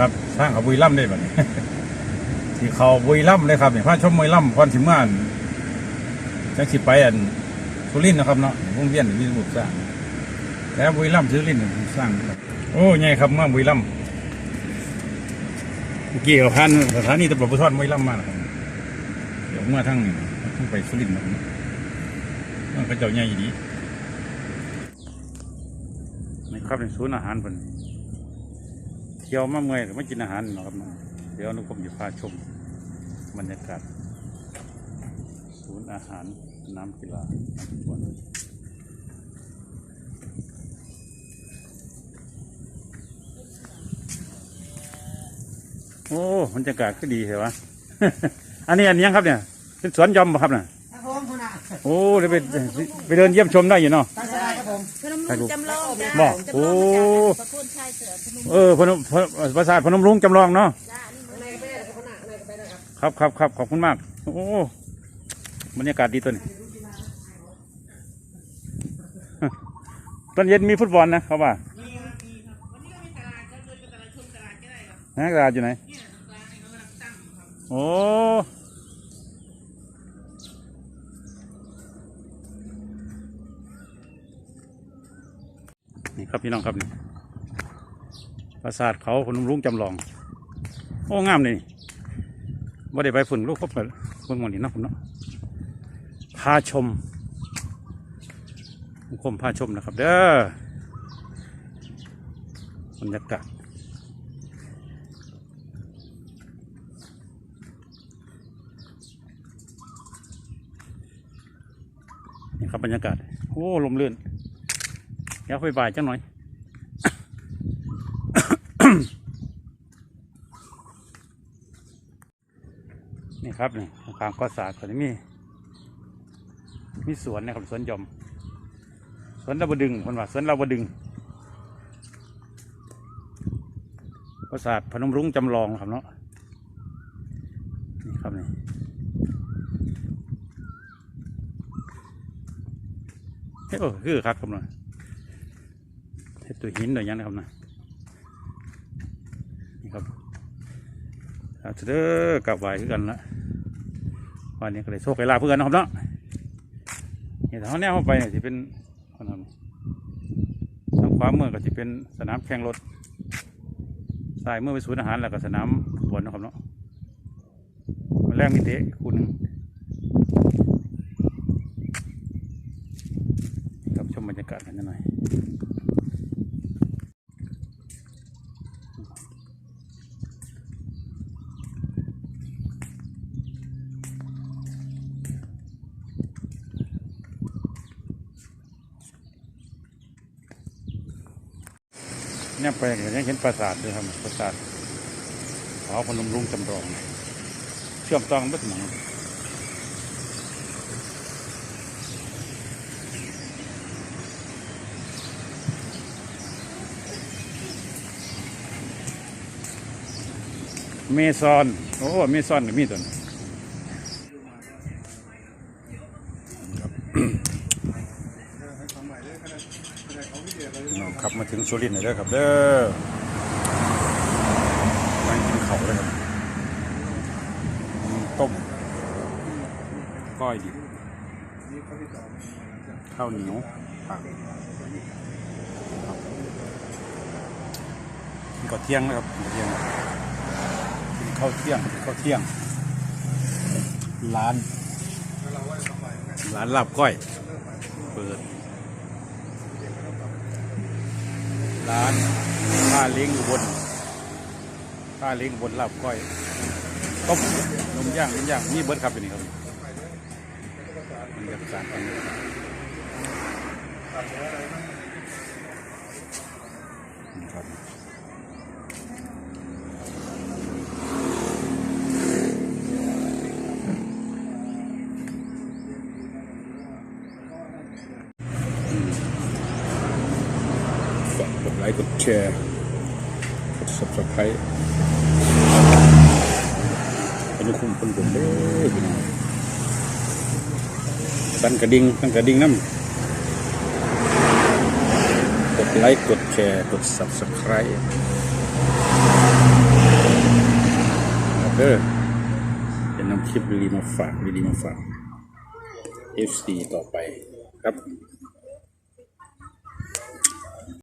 ครับสร้างเขาบุยล่ำได้แบบนี้ที่เขาบุยล่ำเลยครับเนี่ยพระชมบุยล่ำก่อนสิมานจังสิไปอันสุรินนะครับเนาะวงเวียนมีสมุทรสร้างแต่บุยล่ำสุรินสร้างโอ้ใหญ่ครับเมื่อบุยล่ำเมื่อกี้กับพันสถานีตำรวจภูธรบุยล่ำมานะครับเดี๋ยวเมื่อทั้งทั้งไปสุรินทร์นะครับมันก็เจ้าใหญ่ดีนี่ครับในศูนย์อาหารเพิ่น ที่ยวมาเมื่อยก็มากินอาหารเนาะครับเนาะเดี๋ยวนุกผมจะพาชมบรรยากาศศูนย์อาหารสนามกีฬาสวนโอ้บรรยากาศก็ดีใช่ปะอันนี้อันนี้ยังครับเนี่ยเป็นสวนหยอมบ่ครับน่ะครับผมคุณอาโอ้เดี๋ยวไปไปเดินเยี่ยมชมได้อยู่เนาะตั้งใจครับผม พนมรุ้งจำลองจ้าบอกจำลองโอ้มาจากพระคุณชายเสือพนมเออพนมพนปราสาทพนมรุ้งจำลองเนาะจ้านี่ข้างในก็ไปได้ครับคุณอาข้างในก็ไปได้ครับครับครับครับขอบคุณมาก โอ้บรรยากาศดีตัวนี้ ตอนเย็นมีฟุตบอลนะเขาว่าฮะตลาดอยู่ไหนโอ้ นี่ครับพี่น้องครับนี่ปราสาทเขาพนมรุ้งจำลอง โอ้งามเลยนี่ว่าได้ไปฝุ่นลูกพบกันเบิ่งวันนี้เนาะผมเนาะพาชมคมพาชมนะครับ เด้อบรรยากาศนี่ครับบรรยากาศ โอ้ลมเลื่อน ดี๋ยวไปบ่ายจังหน่อยนี่ครับนี่ข้างก็สาดก็จะมีมีสวนนะครับสวนยมสวนลาบดึงคนว่าสวนลาบดึงปราสาทพนมรุ้งจำลองครับเนาะนี่ครับนี่เฮ้ยโอ้คือครับครับเนาะ็ดตัวหินตัวหยังนะครับนะนี่ครับอาจะเด้อกลับไหวกันละวันนี้ก็เลยโชคไปลาเพื่อนนะครับเนาะเห็นเขาแนวเข้าไปเนี่ยจะเป็นคนนั้นทางขวามือก็จะเป็นสนามแข่งรถซ้ายมือไปศูนย์อาหารแล้วก็สนามบอลนะครับเนาะมาแรกมีเตะคู่หนึ่งกับชมบรรยากาศกันหน่อย เนี่ยไปก็ยังเห็นปราสาทด้วยครับปราสาทเขาพนมรุ้งจำลอง เชื่อมต่อกันไม่ถึงเมซอน โอ้ เมซอนก็มีตัวนี้ ขับมาถึงสุรินทร์แล้วเด้อครับเด้อมากินเขาเลยครับต้มก้อยดิบข้าวเหนียวผักกินข้าวเที่ยงนะครับกินเที่ยงกินข้าวเที่ยงกินข้าวเที่ยง ร้าน ร้านลาบก้อย เปิด ร้านผ้าเลี้ยงอุบนผ้าเลี้ยงอุบนลาบก้อยต้มนมย่างนมย่างนี่เบิร์ดครับอยู่นี่ครับมันจะสาศตอนนี้นี่ครับฝากกดไลค์กด แชร์กด subscribe อนุคุคนบุญเด้อพี่น้องสั่นกระดิ่งสั่นกระดิ่งน้ำกดไลค์กดแชร์กด subscribe เด้อเป็นน้ำคลิปดีมาฝากดีมาฝาก FC ต่อไปครับ